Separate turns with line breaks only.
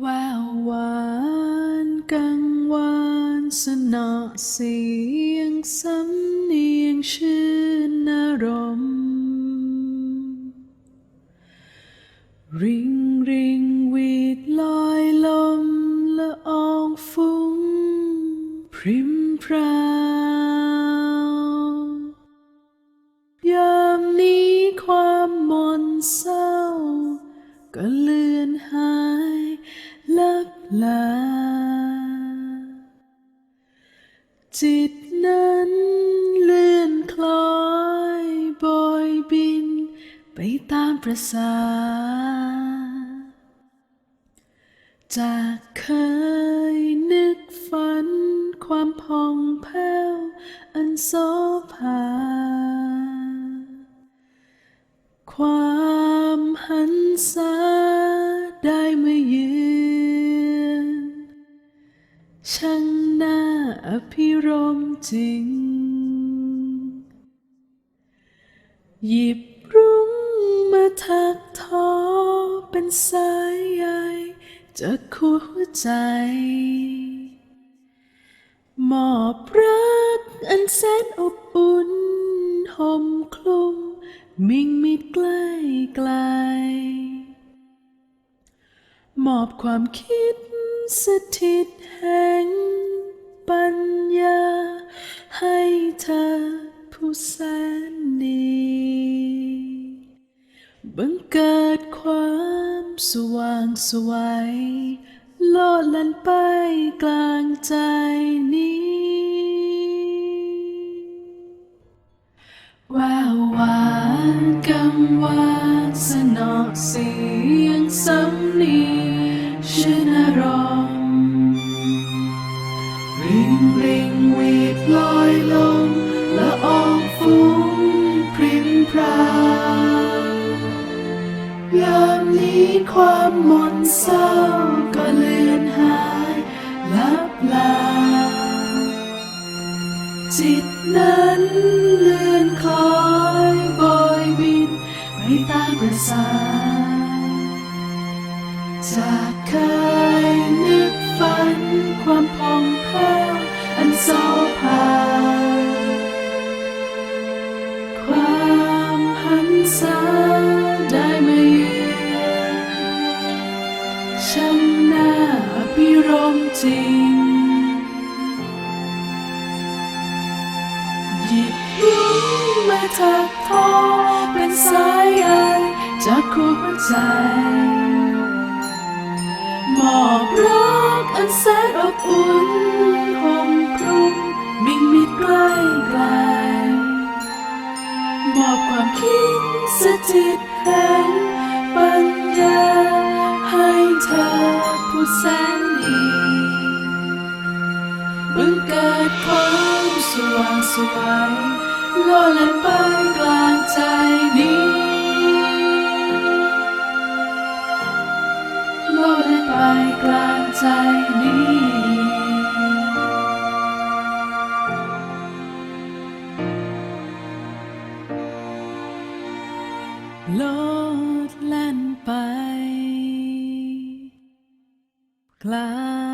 แววหวานกังวานสนอเสียงสำเนียงชื่นอารมณ์ริงริงวีดลอยลมละอองฟุ้งพริมพรา ลับลา จิตนั้นเลื่อนคล้อยบอยบิน ไปตามประสา จากเคยนึกฝันความพองแผ้ว อันโสภาความหันษา ช่างน่าอภิรมจริง หยิบรุ้งมาถักทอเป็นสายใยจากหัวใจมอบรักอันแสนอบอุ่นห่มคลุม มิ่งมิดใกล้ไกล มอบความคิด สถิตแห่งปัญญา ให้เธอผู้แสนดีบังเกิดความสว่างไสวัยโลดล่นไปกลางใจนี้ แววหวานกังวานสนอสี ริงริงหวีดลอยลมละอองฟุ้งพริมพรายามนี้ความหมนเศร้าก็เลือนหายลับลา จิตนั้นเลื่อนคล้อยบอยบินไปตามประสา ช่างน่าพิรมจริง หยิบรุ้งมาถักทอเป็นสายใยจากหัวใจมอบรักอันแสนอบอุ่นห่มคลุมมิ่งมิดใกล้ไกลมอบความคิดสถิตแห่งปัญญา ธอผู้แสนดีบังเกิดความสว่างสวยโลดแล่นไปกลางใจนี้โลดเล่นไปกลางใจนี้โลดแล่นไป Cloud.